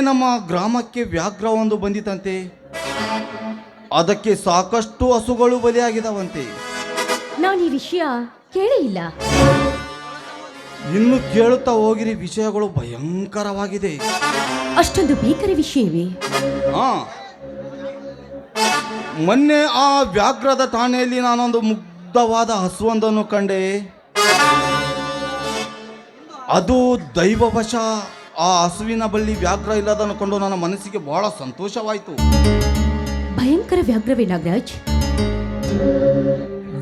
ನಮ್ಮ ಗ್ರಾಮಕ್ಕೆ ವ್ಯಾಘ್ರ ಒಂದು ಬಂದಿತಂತೆ. ಅದಕ್ಕೆ ಸಾಕಷ್ಟು ಹಸುಗಳು ಬಲಿಯಾಗಿದವಂತೆ. ನಾನು ಈ ವಿಷಯ ಕೇಳೇ ಇಲ್ಲ. ಇನ್ನು ಕೇಳುತ್ತಾ ಹೋಗಿರಿ ವಿಷಯಗಳು ಭಯಂಕರವಾಗಿದೆ. ಅಷ್ಟೊಂದು ಭೀಕರ ವಿಷಯವೇ ಹಾ. ಮೊನ್ನೆ ಆ ವ್ಯಾಘ್ರದ ಠಾಣೆಯಲ್ಲಿ ನಾನೊಂದು ಮುಗ್ಧವಾದ ಹಸುವೊಂದನ್ನು ಕಂಡೆ. ಅದು ದೈವವಶ. ಆ ಹಸುವಿನ ಬಳ್ಳಿ ವ್ಯಾಘ್ರ ಇಲ್ಲದ ಅನ್ಕೊಂಡು ನನ್ನ ಮನಸ್ಸಿಗೆ ಬಹಳ ಸಂತೋಷವಾಯಿತು. ಭಯಂಕರ ವ್ಯಾಘ್ರವೇ ನಾಗರಾಜ್.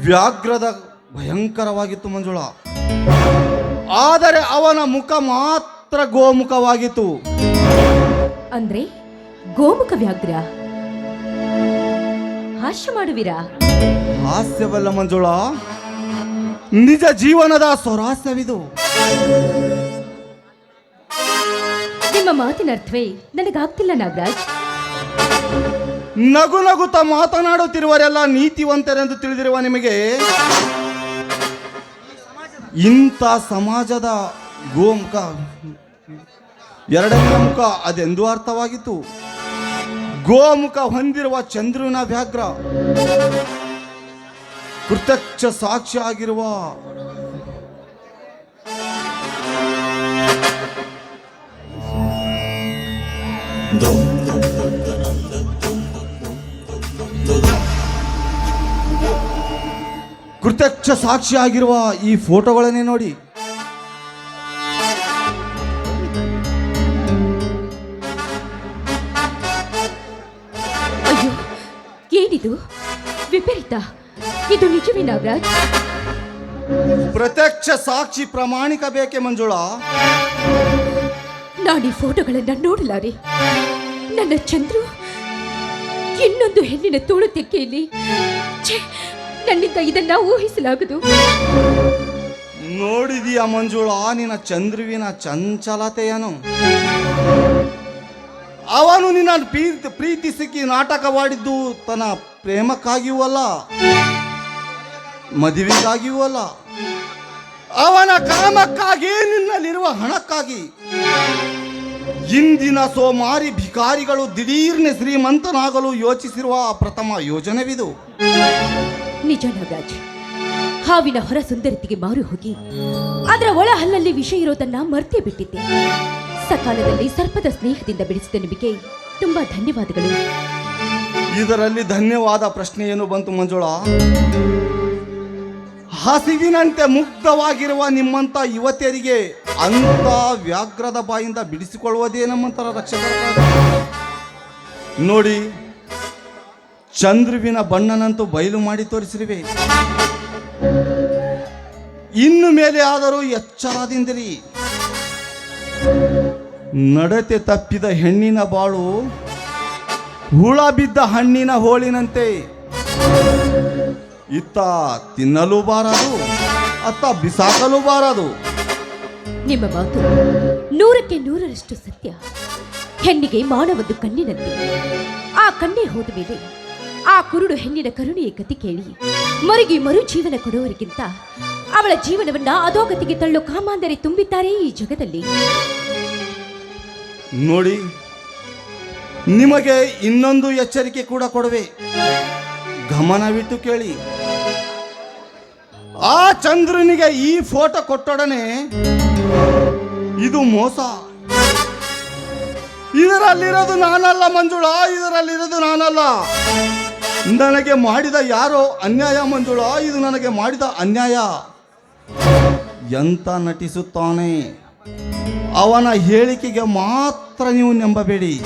ವ್ಯಾಘ್ರದ ಭಯಂಕರವಾಗಿತ್ತು ಮಂಜುಳ. ಆದರೆ ಅವನ ಮುಖ ಮಾತ್ರ ಗೋಮುಖವಾಗಿತ್ತು. ಅಂದ್ರೆ ಗೋಮುಖ ವ್ಯಾಘ್ರ? ಹಾಸ್ಯ ಮಾಡುವಿರಾ? ಹಾಸ್ಯವಲ್ಲ ಮಂಜುಳ. ನಿಜ ಜೀವನದ ಸ್ವರಾಸ್ಯವಿದು ನಿಮ್ಮ ಮಾತಿನ ಅರ್ಥವೇ ನನಗಾಗ್ತಿಲ್ಲ ನಾಗರಾಜ್. ನಗು ನಗುತ್ತ ಮಾತನಾಡುತ್ತಿರುವರೆಲ್ಲ ನೀತಿವಂತರೆಂದು ತಿಳಿದಿರುವ ನಿಮಗೆ ಇಂಥ ಸಮಾಜದ ಗೋಮುಖ, ಎರಡನೇ ಮುಖ ಅದೆಂದು ಅರ್ಥವಾಗಿತ್ತು. ಗೋಮುಖ ಹೊಂದಿರುವ ಚಂದ್ರನ ವ್ಯಾಘ್ರ ಕೃತಕ್ಷ ಸಾಕ್ಷಿ ಆಗಿರುವ ಸಾಕ್ಷಿಯಾಗಿರುವ ಸಾಕ್ಷಿ ಆಗಿರುವ ಈ ಫೋಟೋಗಳನ್ನೇ ನೋಡಿ. ಅಯ್ಯೋ ಏನಿದು? ವಿಪರೀತ. ಇದು ನಿಜವೇ ನಾಗರಾಜ್ ಪ್ರತ್ಯಕ್ಷ ಸಾಕ್ಷಿ ಪ್ರಾಮಾಣಿಕ ಬೇಕೆ ಮಂಜುಳಾ? ನಾನು ಈ ಫೋಟೋಗಳನ್ನ ನೋಡಲಾರೆ ನನ್ನ ಚಂದ್ರು, ಇನ್ನೊಂದು ಹೆಣ್ಣಿನ ತೋಳು ತೆಕ್ಕೆಯಲ್ಲಿ ನನ್ನಿಂದ ಇದನ್ನ ಊಹಿಸಲಾಗದು. ನೋಡಿದೀಯ ಮಂಜುಳ, ನಿನ್ನ ಚಂದ್ರುವಿನ ಚಂಚಲತೆಯನು ಅವನು ನಿನ್ನ ಪ್ರೀತಿ ಸಿಕ್ಕಿ ನಾಟಕವಾಡಿದ್ದು ತನ್ನ ಪ್ರೇಮಕ್ಕಾಗಿಯೂ ಅಲ್ಲ, ಮದುವೆಗಾಗಿಯೂ ಅಲ್ಲ. ಅವನ ಕಾಮಕ್ಕಾಗಿ ನಿನ್ನಲ್ಲಿರುವ ಹಣಕ್ಕಾಗಿ ಇಂದಿನ ಸೋಮಾರಿ ಭಿಕಾರಿಗಳು ದಿಢೀರ್ನೆ ಶ್ರೀಮಂತನಾಗಲು ಯೋಚಿಸಿರುವ ಪ್ರಥಮ ಯೋಜನೆವಿದು. ನಿಜ ನಾಗರಾಜ್ ಹಾವಿನ ಹೊರ ಸುಂದರತೆಗೆ ಮಾರು ಹೋಗಿ ಅದರ ಒಳ ಹಲ್ಲಲ್ಲಿ ವಿಷ ಇರೋದನ್ನ ಮರ್ತೇ ಬಿಟ್ಟಿದ್ದೆ. ಸಕಾಲದಲ್ಲಿ ಸರ್ಪದ ಸ್ನೇಹದಿಂದ ಬೆಳೆಸಿದ ನಿಮಗೆ ತುಂಬಾ ಧನ್ಯವಾದಗಳು. ಇದರಲ್ಲಿ ಧನ್ಯವಾದ ಪ್ರಶ್ನೆ ಏನು ಬಂತು ಮಂಜುಳಾ? ಹಸಿವಿನಂತೆ ಮುಗ್ಧವಾಗಿರುವ ನಿಮ್ಮಂತ ಯುವತಿಯರಿಗೆ ಅಂತ ವ್ಯಾಘ್ರದ ಬಾಯಿಂದ ಬಿಡಿಸಿಕೊಳ್ಳುವುದೇ ನಮ್ಮಂತರ ರಕ್ಷಕರ ನೋಡಿ, ಚಂದ್ರುವಿನ ಬಣ್ಣನಂತೂ ಬಯಲು ಮಾಡಿ ತೋರಿಸಿರುವೆ. ಇನ್ನು ಮೇಲೆ ಆದರೂ ಎಚ್ಚರದಿಂದಿರಿ. ನಡತೆ ತಪ್ಪಿದ ಹೆಣ್ಣಿನ ಬಾಳು, ಹುಳ ಬಿದ್ದ ಹಣ್ಣಿನ ಹೋಳಿನಂತೆ. ಇತ್ತ ತಿನ್ನಲು ಬಾರದು, ಅತ್ತ ಬಿಸಾಕಲು ಬಾರದು. ನಿಮ್ಮ ಮಾತು ನೂರಕ್ಕೆ ನೂರರಷ್ಟು ಸತ್ಯ. ಹೆಣ್ಣಿಗೆ ಮಾನವೊಂದು ಕಣ್ಣಿನಂತೆ. ಆ ಕಣ್ಣೇ ಹೋದ ಮೇಲೆ ಆ ಕುರುಡು ಹೆಣ್ಣಿನ ಕರುಣೆಯ ಗತಿ ಕೇಳಿ, ಮರುಗಿ ಮರು ಜೀವನ ಕೊಡುವರಿಗಿಂತ ಅವಳ ಜೀವನವನ್ನ ಅಧೋಗತಿಗೆ ತಳ್ಳು ಕಾಮಾಂದರೆ ತುಂಬಿದ್ದಾರೆ ಈ ಜಗದಲ್ಲಿ. ನೋಡಿ, ನಿಮಗೆ ಇನ್ನೊಂದು ಎಚ್ಚರಿಕೆ ಕೂಡ ಕೊಡುವೆ. ಗಮನವಿಟ್ಟು ಕೇಳಿ. ಆ ಚಂದ್ರನಿಗೆ ಈ ಫೋಟೋ ಕೊಟ್ಟೊಡನೆ ಇದು ಮೋಸ. ಇದರಲ್ಲಿರೋದು ನಾನಲ್ಲ ಮಂಜುಳ, ಇದರಲ್ಲಿರೋದು ನಾನಲ್ಲ. ನನಗೆ ಮಾಡಿದ ಯಾರೋ ಅನ್ಯಾಯ ಮಂಜುಳ, ಇದು ನನಗೆ ಮಾಡಿದ ಅನ್ಯಾಯ. ಎಂತ ನಟಿಸುತ್ತಾನೆ? ಅವನ ಹೇಳಿಕೆಗೆ ಮಾತ್ರ ನೀವು ನಂಬಬೇಡಿ.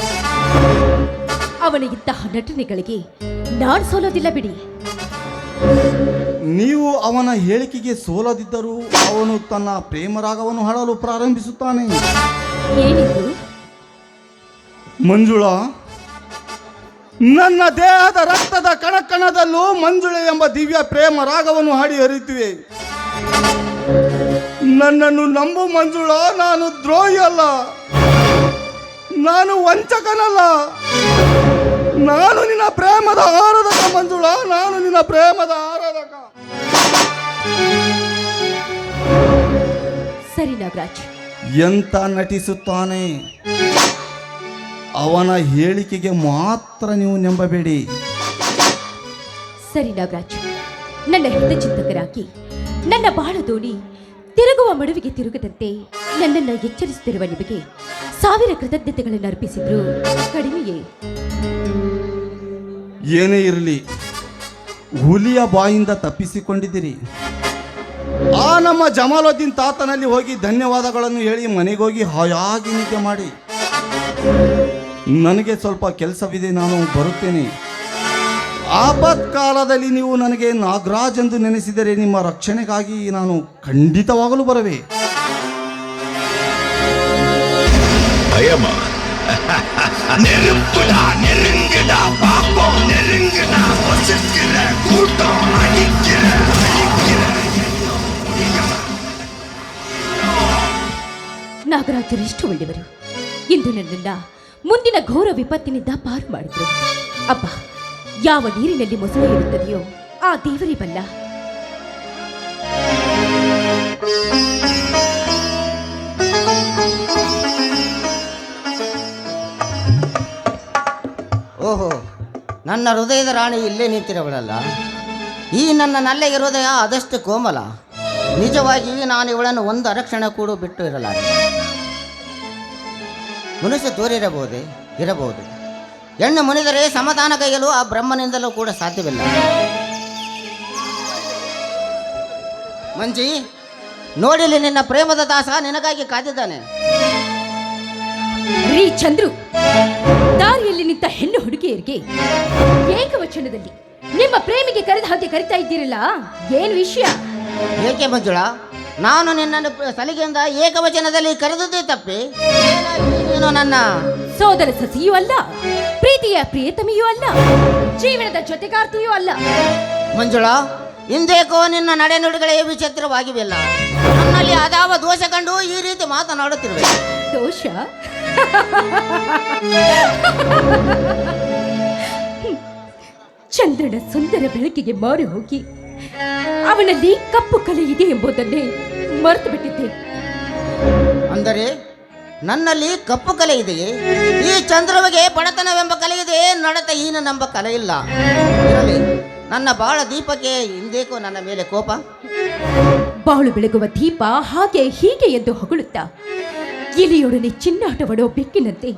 ಅವನಿಗಿಂತಹ ನಟನೆಗಳಿಗೆ ನಾನು ಸೋಲೋದಿಲ್ಲ ಬಿಡಿ. ನೀವು ಅವನ ಹೇಳಿಕೆಗೆ ಸೋಲದಿದ್ದರೂ ಅವನು ತನ್ನ ಪ್ರೇಮರಾಗವನ್ನು ಹಾಡಲು ಪ್ರಾರಂಭಿಸುತ್ತಾನೆ. ಮಂಜುಳ ಮಂಜುಳಾ ನನ್ನ ದೇಹದ ರಕ್ತದ ಕಣಕಣದಲ್ಲೂ ಮಂಜುಳೆ ಎಂಬ ದಿವ್ಯ ಪ್ರೇಮ ರಾಗವನ್ನು ಹಾಡಿ ಹರಿಯುತ್ತಿವೆ ನನ್ನನ್ನು ನಂಬು ಮಂಜುಳ ನಾನು ದ್ರೋಹಿ ಅಲ್ಲ. ನಾನು ವಂಚಕನಲ್ಲ. ನಾನು ನಿನ್ನ ಪ್ರೇಮದ ಆರಾಧಕ ಮಂಜುಳ ನಾನು ನಿನ್ನ ಪ್ರೇಮದ ಆರಾಧಕ. ಸರಿ ನಾಗರಾಜ್. ಎಂತ ನಟಿಸುತ್ತಾನೆ? ಅವನ ಹೇಳಿಕೆಗೆ ಮಾತ್ರ ನೀವು ನಂಬಬೇಡಿ. ಸರಿ ನಾಗರಾಜ್. ನನ್ನ ಹಿತ ಚಿಂತಕರಾಗಿ ನನ್ನ ಬಾಳ ದೋಣಿ ತಿರುಗುವ ಮಡುವಿಗೆ ತಿರುಗದಂತೆ ನನ್ನನ್ನು ಎಚ್ಚರಿಸುತ್ತಿರುವ ನಿಮಗೆ ಸಾವಿರ ಕೃತಜ್ಞತೆಗಳನ್ನು ಅರ್ಪಿಸಿದ್ರು ಕಡಿಮೆಯೇ. ಏನೇ ಇರಲಿ ಹುಲಿಯ ಬಾಯಿಂದ ತಪ್ಪಿಸಿಕೊಂಡಿದ್ದೀರಿ. ಆ ನಮ್ಮ ಜಮಾಲುದ್ದೀನ್ ತಾತನಲ್ಲಿ ಹೋಗಿ ಧನ್ಯವಾದಗಳನ್ನು ಹೇಳಿ ಮನೆಗೆ ಹೋಗಿ ಹಾಯಾಗಿ ನಿದ್ದೆ ಮಾಡಿ. ನನಗೆ ಸ್ವಲ್ಪ ಕೆಲಸವಿದೆ, ನಾನು ಬರುತ್ತೇನೆ. ಆಪತ್ ಕಾಲದಲ್ಲಿ ನೀವು ನನಗೆ ನಾಗರಾಜ್ ಎಂದು ನೆನೆಸಿದರೆ ನಿಮ್ಮ ರಕ್ಷಣೆಗಾಗಿ ನಾನು ಖಂಡಿತವಾಗಲು ಬರವೆ. ಭಯಮ್ಮ ನಾಗರಾಜರು ಎಷ್ಟು ಒಳ್ಳೆಯವರು. ಇಂದು ನನ್ನನ್ನ ಮುಂದಿನ ಘೋರ ವಿಪತ್ತಿನಿಂದ ಪಾರು ಮಾಡಿದ್ರು. ಅಬ್ಬ, ಯಾವ ನೀರಿನಲ್ಲಿ ಮೊಸಳೆ ಇರುತ್ತದೆಯೋ ಆ ದೇವರೇ ಬಲ್ಲ. ಓಹೋ, ನನ್ನ ಹೃದಯದ ರಾಣಿ ಇಲ್ಲೇ ನಿಂತಿರವಳಲ್ಲ. ಈ ನನ್ನ ನಲ್ಲೆಗೆ ಹೃದಯ ಆದಷ್ಟು ಕೋಮಲ. ನಿಜವಾಗಿ ನಾನು ಇವಳನ್ನು ಒಂದು ಅರಕ್ಷಣೆ ಕೂಡ ಬಿಟ್ಟು ಇರಲಾರೆ ಮನುಷ್ಯ ತೋರಿರಬಹುದು? ಇರಬಹುದು. ಹೆಣ್ಣು ಮುನಿದರೆ ಸಮಾಧಾನ ಕೈಯಲು ಆ ಬ್ರಹ್ಮನಿಂದಲೂ ಕೂಡ ಸಾಧ್ಯವಿಲ್ಲ. ಮಂಜಿ ನೋಡಿಲಿ ನಿನ್ನ ಪ್ರೇಮದ ದಾಸ ನಿನಗಾಗಿ ಕಾದಿದ್ದಾನೆ. ರೀ ಚಂದ್ರು, ದಾರಿಯಲ್ಲಿ ನಿಂತ ಹೆಣ್ಣು ಹುಡುಗಿಯರಿಗೆ ಏಕವಚನದಲ್ಲಿ ನಿಮ್ಮ ಪ್ರೇಮಿಗೆ ಕರೆದ ಹಾಗೆ ಕರಿತಾ ಇದ್ದೀರಲ್ಲ? ಏನು ವಿಷಯ? ಏಕೆ ಮಂಜುಳ? ನಾನು ನಿನ್ನನ್ನು ಸಲಿಗೆಯಿಂದ ಏಕವಚನದಲ್ಲಿ ಕರೆದದ್ದೇ ತಪ್ಪಿ? ನೀನು ನನ್ನ ಸೋದರ ಸಸಿಯೂ ಅಲ್ಲ ಪ್ರೀತಿಯ ಪ್ರಿಯತಮಿಯೂ ಅಲ್ಲ ಜೀವನದ ಜೊತೆಗಾರ್ತಿಯೂ ಅಲ್ಲ. ಮಂಜುಳ ಹಿಂದೇಕೋ ನಿನ್ನ ನಡೆನುಡಿಗಳೇ ವಿಚಿತ್ರವಾಗಿವೆಲ್ಲ. ನನ್ನಲ್ಲಿ ಅದಾವ ದೋಷ ಕಂಡು ಈ ರೀತಿ ಮಾತನಾಡುತ್ತಿರುವೆ. ದೋಷ? ಚಂದ್ರನ ಸುಂದರ ಬೆಳಕಿಗೆ ಮಾರು ಹೋಗಿ. ಅವನಲ್ಲಿ ಕಪ್ಪು ಕಲೆ ಇದೆ ಎಂಬುದನ್ನೇ ಮರೆತು ಬಿಟ್ಟಿದ್ದೆ ಅಂದರೆ ನನ್ನಲ್ಲಿ ಕಪ್ಪು ಕಲೆ ಇದೆಯೇ? ಈ ಚಂದ್ರವಗೆ ಬಡತನವೆಂಬ ಕಲೆ ಇದೆ ನಡತಹೀನನೆಂಬ ಕಲೆ ಇಲ್ಲ. ಇರಲಿ ನನ್ನ ಬಾಳ ದೀಪಕ್ಕೆ ಹಿಂದೇಕೋ ನನ್ನ ಮೇಲೆ ಕೋಪ? ಬಾಳು ಬೆಳಗುವ ದೀಪ ಹಾಗೆ ಹೀಗೆ ಎಂದು ಹೊಗಳುತ್ತಾ ಇಲಿಯೊಡನೆ ಚಿನ್ನಾಟವಡೋ ಬೆಕ್ಕಿನಂತೆ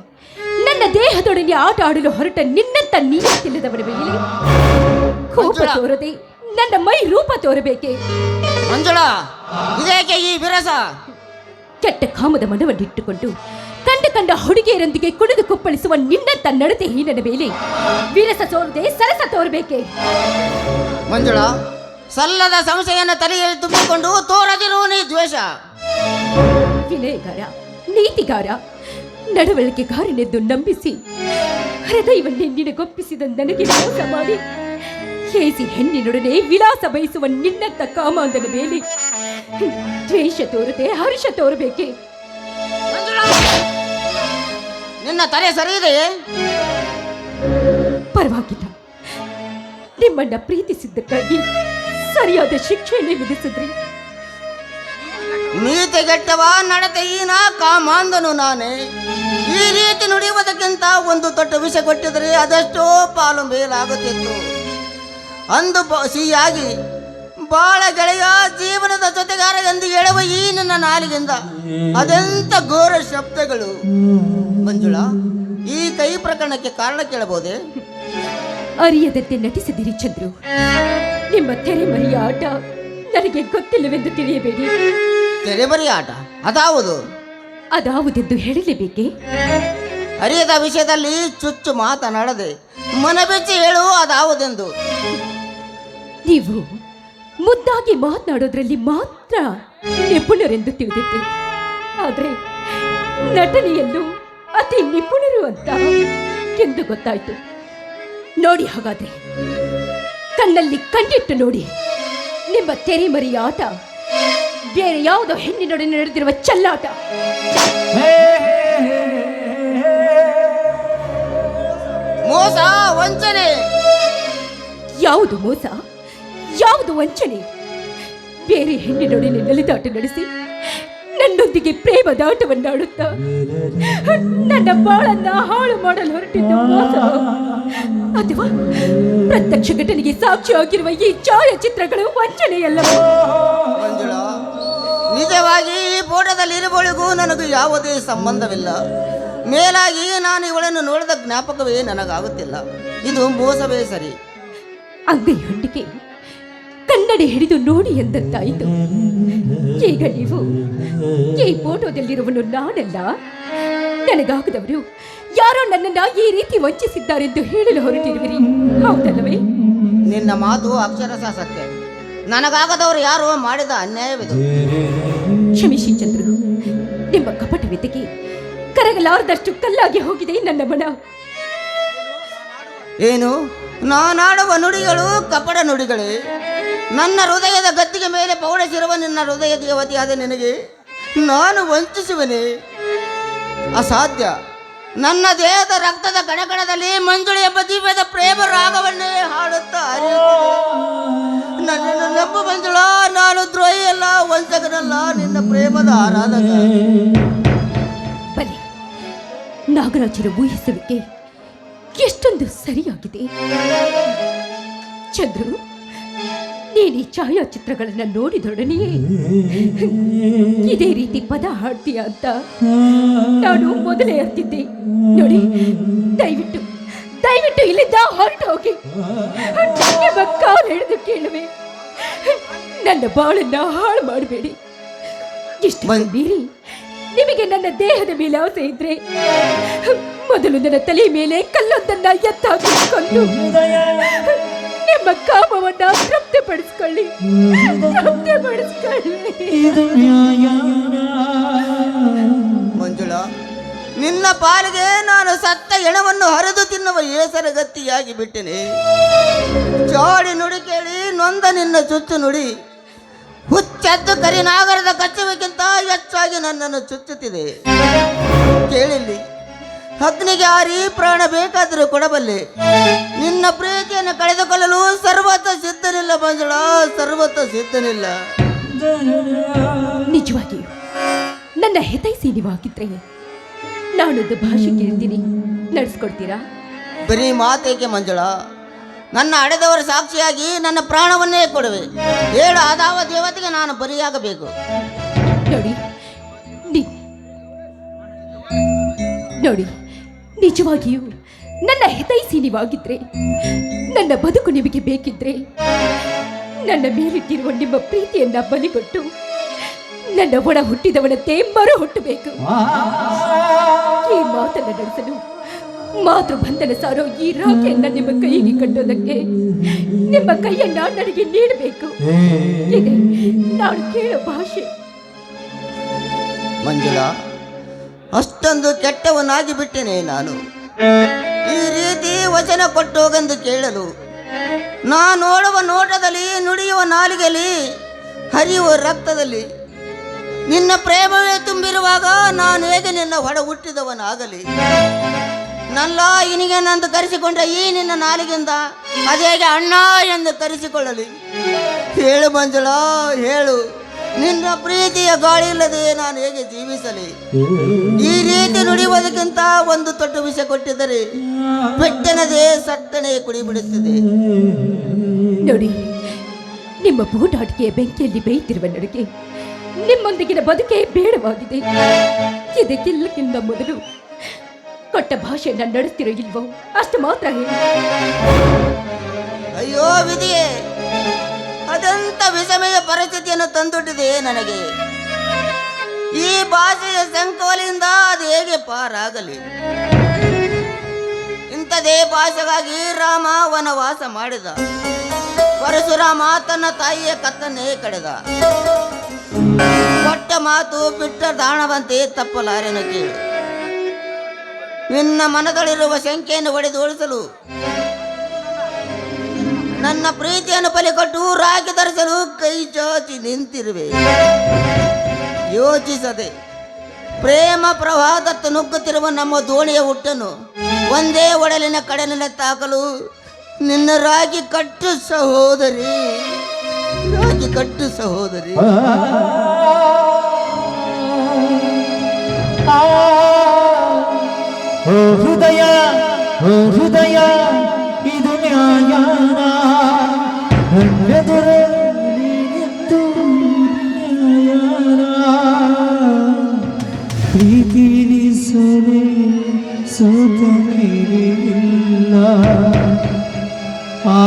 ನನ್ನ ದೇಹದೊಡನೆ ಆಟ ಆಡಲು ಹೊರಟ ನಿನ್ನಂತ ನೀಯತ್ತಿಲ್ಲದವನ ಮೇಲೆ ಕೋಪ. ತೋರದೆ ನನ್ನ ಮೈ ರೂಪ ತೋರಬೇಕೆ? ಮಂಜುಳ ಇದೇಕೆ ಈ ವಿರಸ? ಕೆಟ್ಟ ಕಾಮದ ಮನವನ್ನಿಟ್ಟುಕೊಂಡು ಕಂಡ ಕಂಡ ಹುಡುಗಿಯರೊಂದಿಗೆ ಕುಡಿದು ಕುಪ್ಪಳಿಸುವ ನಿನ್ನಂತ ನಡತೆ ಹೀನನ ಮೇಲೆ ವಿರಸ ತೋರದೆ ಸರಸ ತೋರಬೇಕೆ? ಮಂಜುಳ ಸಲ್ಲದ ಸಂಶಯನ ತಲೆಯಲ್ಲಿ ತುಂಬಿಕೊಂಡು ತೋರದಿರುವ ನೀ ದ್ವೇಷ. ವಿನಯಗಾರ ನೀತಿಗಾರ ನಡವಳಿಕೆಗಾರನೆಂದು ನಂಬಿಸಿ ಹೃದಯವನ್ನೇ ನಿನಗೊಪ್ಪಿಸಿದ ನನಗೆ ಮೋಸ ಮಾಡಿ ಹೇಸಿ ಹೆಣ್ಣಿನೊಡನೆ ವಿಲಾಸ ಬಯಸುವ ನಿನ್ನಂತ ಕಾಮಾಂಧನ ಮೇಲೆ. ದ್ವೇಷ ತೋರದೆ ಹರ್ಷ ತೋರಬೇಕೆ. ನಿನ್ನ ತಲೆ ಸರಿ ಇದೆ? ಪರವಾಗಿಲ್ಲ. ನಿಮ್ಮನ್ನ ಪ್ರೀತಿಸಿದ್ದಕ್ಕಾಗಿ ಸರಿಯಾದ ಶಿಕ್ಷೆಯನ್ನು ವಿಧಿಸಿದ್ರಿ. ನೀತಿಗೆಟ್ಟವ ನಡತೆಯೀನ ಕಾಮಾಂಧನು ನಾನೇ. ಈ ರೀತಿ ನುಡಿಯುವುದಕ್ಕಿಂತ ಒಂದು ತೊಟ್ಟು ವಿಷ ಕೊಟ್ಟಿದ್ರೆ ಅದೆಷ್ಟೋ ಪಾಲು ಮೇಲಾಗುತ್ತಿತ್ತು. ಅಂದು ಸಿಹಿಯಾಗಿ ಬಾಳ ಗೆಳೆಯ ಜೀವನದ ಜೊತೆಗಾರ ಎಂದು ಹೇಳುವ ಈ ನನ್ನ ನಾಲಿಗಿಂದ ಅದೆಂತ ಘೋರ ಶಬ್ದಗಳು. ಮಂಜುಳಾ ಈ ಕೈ ಪ್ರಕರಣಕ್ಕೆ ಕಾರಣ ಕೇಳಬಹುದೇ? ಅರಿಯದಂತೆ ನಟಿಸಿದಿರಿ ಚಂದ್ರು. ನಿಮ್ಮ ತೆರೆಮರಿಯ ಆಟ ನನಗೆ ಗೊತ್ತಿಲ್ಲವೆಂದು ತಿಳಿಯಬೇಡಿ. ತೆರೆಬರಿ ಆಟ? ಅದಾವುದು. ಅದಾವುದೆಂದು ಹೇಳಲೇಬೇಕೆ? ಅರಿಯದ ವಿಷಯದಲ್ಲಿ ಚುಚ್ಚು ಮಾತನಾಡದೆ ಮನಬೆಚ್ಚಿ ಹೇಳು ಅದಾವುದೆಂದು. ನೀವು ಮುದ್ದಾಗಿ ಮಾತನಾಡೋದ್ರಲ್ಲಿ ಮಾತ್ರ ನಿಪುಣರೆಂದು ತಿಳಿದಿದ್ದೆ. ಆದರೆ ನಟನೆಯಲ್ಲೂ ಅತಿ ನಿಪುಣರು ಅಂತ ಎಂದು ಗೊತ್ತಾಯಿತು. ನೋಡಿ ಹಾಗಾದ್ರೆ ಕಣ್ಣಲ್ಲಿ ಕಣ್ಣಿಟ್ಟು ನೋಡಿ. ನಿಮ್ಮ ತೆರೆಮರಿ ಆಟ ಬೇರೆ ಯಾವುದೋ ಹೆಣ್ಣಿನೊಡನೆ ನಡೆದಿರುವ ಚಲ್ಲಾಟ. ಮೋಸ ವಂಚನೆ. ಯಾವುದು ಮೋಸ? ಯಾವುದು ವಂಚನೆ? ಬೇರೆ ಹೆಣ್ಣಿನೊಡನೆ ನಲಿದಾಟ ನಡೆಸಿ ನನ್ನೊಂದಿಗೆ ಪ್ರೇಮದಾಟವನ್ನಾಡುತ್ತಾ ನನ್ನ ಬಾಳನ್ನ ಹಾಳು ಮಾಡಲು ಹೊರಟಿದ್ದ ಮೋಸ. ಅಥವಾ ಪ್ರತ್ಯಕ್ಷ ಘಟನೆಗೆ ಸಾಕ್ಷಿಯಾಗಿರುವ ಈ ಛಾಯಾಚಿತ್ರಗಳು ವಂಚನೆಯಲ್ಲವೋ? ಮಂಜುಳಾ ನಿಜವಾಗಿ ಈ ಫೋಟೋದಲ್ಲಿ ಇರುವಳಿಗೂ ನನಗೂ ಯಾವುದೇ ಸಂಬಂಧವಿಲ್ಲ. ಮೇಲಾಗಿ ನಾನು ಇವಳನ್ನು ನೋಡಿದ ಜ್ಞಾಪಕವೇ ನನಗಾಗುತ್ತಿಲ್ಲ. ಇದು ಮೋಸವೇ ಸರಿ. ಅಂಗೈ ಹೊಂದಿಗೆ ಕನ್ನಡಿ ಹಿಡಿದು ನೋಡಿ ಎಂದಂತಾಯಿತು ಈಗ ನೀವು ಈ ಫೋಟೋದಲ್ಲಿರುವನು ನಾನಲ್ಲ. ನನಗಾಗದವರು ಯಾರೋ ನನ್ನನ್ನ ಈ ರೀತಿ ವಂಚಿಸಿದ್ದಾರೆಂದು ಹೇಳಲು ಹೊರಟಿರುವಿರಿ. ಹೌದಲ್ಲವೇ? ನಿನ್ನ ಮಾತು ಅಕ್ಷರಶಃ ಸತ್ಯ. ನನಗಾಗದವರು ಯಾರೋ ಮಾಡಿದ ಅನ್ಯಾಯವಿದು. ಕ್ಷಮಿಸಿ ಚಂದ್ರು. ನಿಮ್ಮ ಕಪಟವಿದ್ದಕ್ಕೆ ಕರಗಲಾರದಷ್ಟು ಕಲ್ಲಾಗಿ ಹೋಗಿದೆ ನನ್ನ ಮನ. ಏನು? ನಾನಾಡುವ ನುಡಿಗಳು ಕಪಡ ನುಡಿಗಳೇ? ನನ್ನ ಹೃದಯದ ಗತ್ತಿಗೆ ಮೇಲೆ ಪೌಡಿಸಿರುವ ನಿನ್ನ ಹೃದಯ ವತಿಯಾದ ನಿನಗೆ ನಾನು ವಂಚಿಸುವನೆ. ಅಸಾಧ್ಯ. ನನ್ನ ದೇಹದ ರಕ್ತದ ಕಣಕಣದಲ್ಲಿ ಮಂಜುಳಿ ಎಂಬ ದಿವ್ಯದ ಪ್ರೇಮ ರಾಗವನ್ನೇ ಹಾಡುತ್ತಾ ನನ್ನ ನನ್ನನ್ನು ನಂಬು ಮಂಜುಳ, ನಾನು ದ್ರೋಹಿಯಲ್ಲ ವಂಚಕನಲ್ಲ, ನಿನ್ನ ಪ್ರೇಮದ ಆರಾಧಕ. ಬಲಿ ನಾಗರಾಜರ ಊಹಿಸುವಿಕೆ ಎಷ್ಟೊಂದು ಸರಿಯಾಗಿದೆ. ಚಂದ್ರು ನೀನು ಈ ಛಾಯಾಚಿತ್ರಗಳನ್ನ ನೋಡಿದೊಡನೆಯೇ ಇದೇ ರೀತಿ ಪದ ಹಾಡ್ತೀಯ ಅಂತ ನಾನು ಮೊದಲೇ ಅರ್ತಿದ್ದೆ. ನೋಡಿ ದಯವಿಟ್ಟು ದಯವಿಟ್ಟು ಇಲ್ಲಿಂದ ಹೊರಟು ಹೋಗಿ. ಕಾಲು ಹಿಡಿದು ಕೇಳುವೆ. ನನ್ನ ಬಾಳನ್ನ ಹಾಳು ಮಾಡಬೇಡಿ. ಇಷ್ಟು ಮೀರಿ ನಿಮಗೆ ನನ್ನ ದೇಹದ ಮೇಲೆ ಆಸೆ ಇದ್ರೆ ಮೊದಲು ನನ್ನ ತಲೆ ಮೇಲೆ ಕಲ್ಲೊಂದನ್ನ ಎತ್ತಾಕಿಕೊಂಡು ನಿಮ್ಮ ಕಾಮವನ್ನ ತೃಪ್ತಿಪಡಿಸ್ಕೊಳ್ಳಿ. ತೃಪ್ತಿಪಡಿಸ್ಕೊಳ್ಳಿ. ಮಂಜುಳಾ ನಿನ್ನ ಪಾಲಿಗೆ ನಾನು ಸತ್ತ ಎಣವನ್ನು ಹರಿದು ತಿನ್ನುವ ಏಸರಗತ್ತಿಯಾಗಿ ಬಿಟ್ಟೆನೆ. ಚಾಡಿ ನುಡಿ ಕೇಳಿ ನೊಂದ ನಿನ್ನ ಚುಚ್ಚು ನುಡಿ. ಹುಚ್ಚದ್ದು ಕರಿನಾಗರದ ಕಚ್ಚುವಿಗಿಂತ ಹೆಚ್ಚಾಗಿ ನನ್ನನ್ನು ಚುಚ್ಚುತ್ತಿದೆ. ಕೇಳಿಲ್ಲಿ ಅಗ್ನಿಗೆ ಆರಿ ಪ್ರಾಣ ಬೇಕಾದರೂ ಕೊಡಬಲ್ಲೆ. ನಿನ್ನ ಪ್ರೀತಿಯನ್ನು ಕಳೆದುಕೊಳ್ಳಲು ಸರ್ವತ ಸಿದ್ಧನಿಲ್ಲ ಬಂಜಳ ಸರ್ವತ ಸಿದ್ಧನಿಲ್ಲ. ನಿಜವಾಗಿಯೂ ನನ್ನ ಹಿತೈಸಿ ನೀವಾಗಿದ್ರೆ ನಾನೊಂದು ಭಾಷೆ ಕೇಳ್ತೀನಿ. ನಡೆಸ್ಕೊಡ್ತೀರಾ? ಬರೀ ಮಾತೇಕೆ ಮಂಜುಳ? ನನ್ನ ಅಡೆದವರ ಸಾಕ್ಷಿಯಾಗಿ ನನ್ನ ಪ್ರಾಣವನ್ನೇ ಕೊಡುವೆ. ಹೇಳು ಅದಾವ ದೇವತೆಗೆ ನಾನು ಬರಿಯಾಗಬೇಕು ನೋಡಿ ನೋಡಿ, ನಿಜವಾಗಿಯೂ ನನ್ನ ಹಿತೈಸಿ ನೀವಾಗಿದ್ರೆ ನನ್ನ ಬದುಕು ನಿಮಗೆ ಬೇಕಿದ್ರೆ, ನನ್ನ ಮೇಲಿಟ್ಟಿರುವ ನಿಮ್ಮ ಪ್ರೀತಿಯನ್ನ ಬಲಿಗೊಟ್ಟು, ನನ್ನ ಒಡ ಹುಟ್ಟಿದವನಂತೆ ಮರು ಹುಟ್ಟಬೇಕು. ಈ ಮಾತನ್ನು ನಡೆಸಲು ಮಾತೃ ಬಂಧನ ಸಾರೋ ಈ ರಾಖಿಯನ್ನ ನಿಮ್ಮ ಕೈಗೆ ಕಟ್ಟೋದಕ್ಕೆ ನಿಮ್ಮ ಕೈಯನ್ನ ನನಗೆ ನೀಡಬೇಕು. ನಾನು ಕೇಳೋ ಭಾಷೆ. ಮಂಜುಳಾ, ಅಷ್ಟೊಂದು ಕೆಟ್ಟವನಾಗಿ ಬಿಟ್ಟೇನೆ ನಾನು. ಈ ರೀತಿ ವಚನ ಕೊಟ್ಟೋಗೆಂದು ಕೇಳಲು ನಾ ನೋಡುವ ನೋಟದಲ್ಲಿ, ನುಡಿಯುವ ನಾಲಿಗೆಯಲ್ಲಿ ಹರಿಯುವ ರಕ್ತದಲ್ಲಿ, ನಿನ್ನ ಪ್ರೇಮವೇ ತುಂಬಿರುವಾಗ ನಾನು ಹೇಗೆ ನಿನ್ನ ಹೊಡ ಹುಟ್ಟಿದವನಾಗಲಿ? ನಲ್ಲ ಇನಿಗೆ ನಂದು ಕರೆಸಿಕೊಂಡ ಈ ನಿನ್ನ ನಾಲಿಗಿಂದ ಅದೇಗೆ ಅಣ್ಣ ಎಂದು ಕರೆಸಿಕೊಳ್ಳಲಿ ಹೇಳು ಮಂಜುಳ, ಹೇಳು. ನಿನ್ನ ಪ್ರೀತಿಯ ಗಾಳಿ ಇಲ್ಲದೆ ನಾನು ಹೇಗೆ ಜೀವಿಸಲಿ? ಈ ರೀತಿ ನುಡಿಯುವುದಕ್ಕಿಂತ ಒಂದು ತೊಟ್ಟು ವಿಷ ಕೊಟ್ಟಿದ್ದರೆ ಬೆಟ್ಟನದೇ ಸಟ್ಟನೆ ಕುಡಿಬಿಡುತ್ತದೆ. ನೋಡಿ, ನಿಮ್ಮ ಬೂಟಾಟಿಕೆಯ ಬೆಂಕಿಯಲ್ಲಿ ಬೇಯ್ತಿರುವ ನಡುಗೆ ನಿಮ್ಮೊಂದಿಗಿನ ಬದುಕೇ ಬೇಡವಾಗಿದೆ. ಇದಕ್ಕೆಲ್ಲಕ್ಕಿಂತ ಮೊದಲು ಕೊಟ್ಟ ಭಾಷೆಯನ್ನ ನಡೆಸ್ತಿರೋ ಇಲ್ವೋ? ಅಷ್ಟು ಮಾತ್ರ ಹೇಳಿ. ಅಯ್ಯೋ ವಿಧಿಯೇ ಅದಂತ ವಿಷಮಯ ಪರಿಸ್ಥಿತಿಯನ್ನು ತಂದೊಡ್ಡಿದೆ ನನಗೆ. ಈ ಭಾಷೆಯ ಸಂಕೋಲಿಂದ ಅದು ಹೇಗೆ ಪಾರಾಗಲಿ? ಇಂಥದೇ ಭಾಷೆಗಾಗಿ ರಾಮ ವನವಾಸ ಮಾಡಿದ. ಪರಶುರಾಮ ತನ್ನ ತಾಯಿಯ ಕತ್ತನ್ನೇ ಕಡೆದ. ಕೊಟ್ಟ ಮಾತು, ಬಿಟ್ಟ ದಾಣವಂತೆ ತಪ್ಪಲಾರೆನ ಕೇಳು ನಿನ್ನ ಮನದಲ್ಲಿರುವ ಶಂಕೆಯನ್ನು ಒಡೆದೋಡಿಸಲು ನನ್ನ ಪ್ರೀತಿಯನ್ನು ಬಲಿಕೊಟ್ಟು ರಾಗಿ ಧರಿಸಲು ಕೈ ಚಾಚಿ ನಿಂತಿರುವೆ ಯೋಚಿಸದೆ ಪ್ರೇಮ ಪ್ರವಾಹದತ್ತ ನುಗ್ಗುತ್ತಿರುವ ನಮ್ಮ ದೋಣಿಯ ಹುಟ್ಟನ್ನು ಒಂದೇ ಒಡಲಿನ ಕಡಲಿನ ತಾಕಲು ನಿನ್ನ ರಾಗಿ ಕಟ್ಟು ಸಹೋದರಿ ರಾಗಿ ಕಟ್ಟು ಸಹೋದರಿ ಓ ಹೃದಯ ಓ ಹೃದಯ ಇದು ನ್ಯಾಯಾನ. ಕಣ್ಣೆದುರೇ ನಿಂತು ಪ್ರೀತಿಲಿ ಸೊರೆ ಸೋತ ಮೇಲಿಲ್ಲ ಆ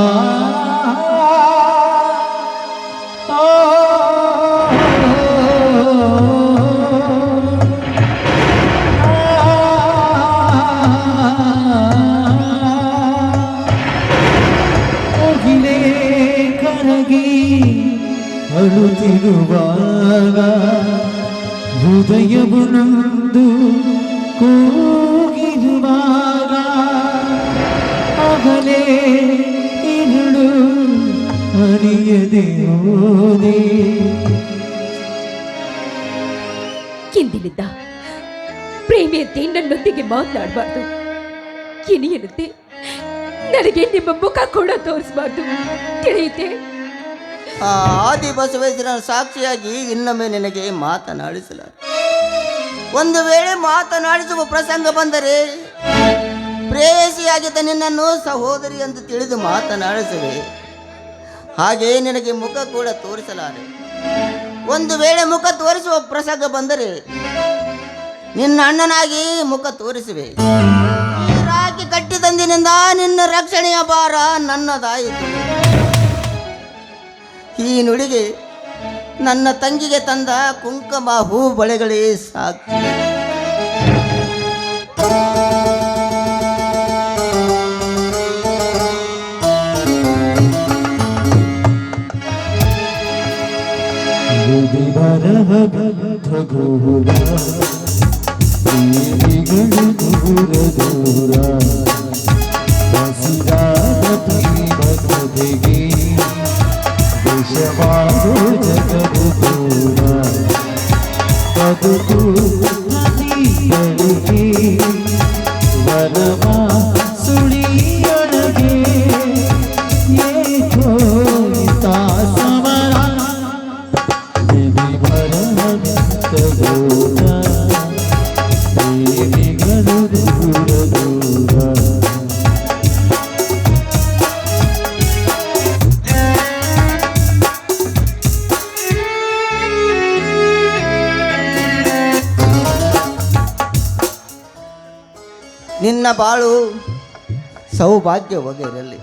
ಹೃದಯವು ನೊಂದು ಕೂಗಿರುವಾಗ ಅಗಲೇ ಇರುಳು ಅರಿಯದೆ ಹೋದೆ. ಇಂದಿನಿಂದ ಪ್ರೇಮಿಯಂತೆ ನನ್ನೊಂದಿಗೆ ಮಾತನಾಡಬಾರ್ದು. ಕಿನಿಯನಂತೆ ನನಗೆ ನಿಮ್ಮ ಮುಖ ಕೂಡ ತೋರಿಸಬಾರ್ದು. ತಿಳಿಯುತ್ತೆ? ಆ ಆದಿ ಬಸವೇಶ್ವರನ ಸಾಕ್ಷಿಯಾಗಿ ಇನ್ನೊಮ್ಮೆ ನಿನಗೆ ಮಾತನಾಡಿಸಲ ಒಂದು ವೇಳೆ ಮಾತನಾಡಿಸುವ ಪ್ರಸಂಗ ಬಂದರೆ ಪ್ರೇಯಸಿಯಾಗಿದ್ದ ನಿನ್ನನ್ನು ಸಹೋದರಿ ಎಂದು ತಿಳಿದು ಮಾತನಾಡಿಸುವೆ. ಹಾಗೆಯೇ ನಿನಗೆ ಮುಖ ಕೂಡ ತೋರಿಸಲಾರೆ. ಒಂದು ವೇಳೆ ಮುಖ ತೋರಿಸುವ ಪ್ರಸಂಗ ಬಂದರೆ ನಿನ್ನ ಅಣ್ಣನಾಗಿ ಮುಖ ತೋರಿಸುವೆ. ರಾಕಿ ಕಟ್ಟಿದಂದಿನಿಂದ ನಿನ್ನ ರಕ್ಷಣೆಯ ಭಾರ ನನ್ನದಾಯಿತು. ಈ ನುಡಿಗೆ ನನ್ನ ತಂಗಿಗೆ ತಂದ ಕುಂಕುಮ ಹೂ ಬಳೆಗಳೇ ಸಾಕ್ಷಿ ಹೃದಿ ನಿನ್ನ ಬಾಳು ಸೌಭಾಗ್ಯ ಸೌಭಾಗ್ಯವಾಗಿರಲಿ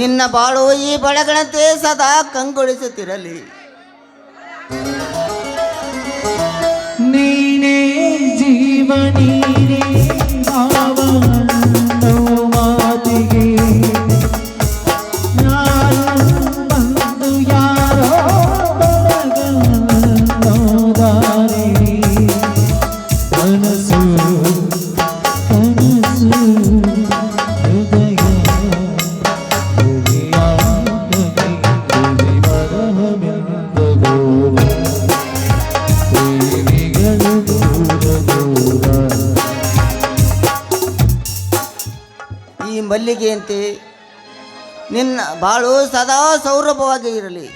ನಿನ್ನ ಬಾಳು ಈ ಬಳೆಗಳಂತೆ ಸದಾ ಕಂಗೊಳಿಸುತ್ತಿರಲಿ. ನೀನೇ ಜೀವ ನೀನೇ ಮಲ್ಲಿಗೆಯಂತೆ ನಿನ್ನ ಬಾಳು ಸದಾ ಸೌರಭವಾಗಿ ಇರಲಿ.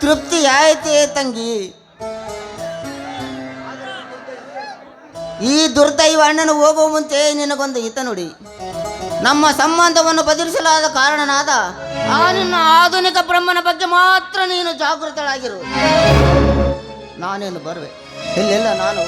ತೃಪ್ತಿ ಆಯ್ತೆ ತಂಗಿ. ಈ ದುರ್ದೈವ ಅಣ್ಣನ ಹೋಗುವ ಮುಂಚೆ ನಿನಗೊಂದು ಹಿತ ನುಡಿ. ನಮ್ಮ ಸಂಬಂಧವನ್ನು ಬದಲಿಸಲಾದ ಕಾರಣನಾದ ಆ ನಿನ್ನ ಆಧುನಿಕ ಬ್ರಹ್ಮನ ಬಗ್ಗೆ ಮಾತ್ರ ನೀನು ಜಾಗೃತಳಾಗಿರು. ನಾನೇನು ಬರುವೆ? ಇಲ್ಲೆಲ್ಲ ನಾನು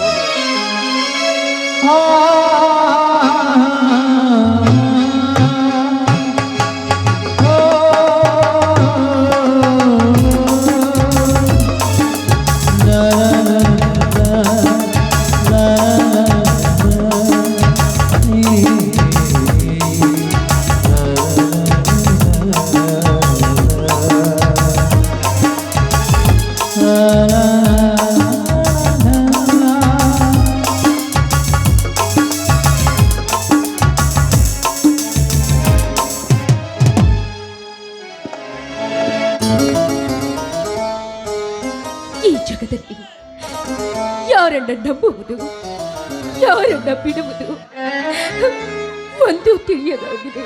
ನಂಬುವುದು ಯಾರನ್ನ ಬಿಡುವುದು? ಒಂದು ತಿಳಿಯದಾಗಿದೆ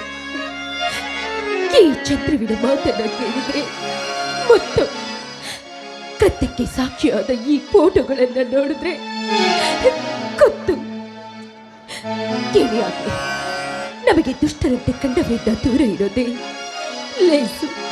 ಈ ಚಂದ್ರವಿನ ಮಾತನ್ನ ಕೇಳಿದ್ರೆ ಮತ್ತು ಕತ್ತಕ್ಕೆ ಸಾಕ್ಷಿಯಾದ ಈ ಫೋಟೋಗಳನ್ನ ನೋಡಿದ್ರೆ ಕತ್ತು. ಕೇಳಿಯಾಗಲಿ ನಮಗೆ ದುಷ್ಟರಂತೆ ಕಂಡವರಿಂದ ದೂರ ಇರೋದೇ ಲೇಸು.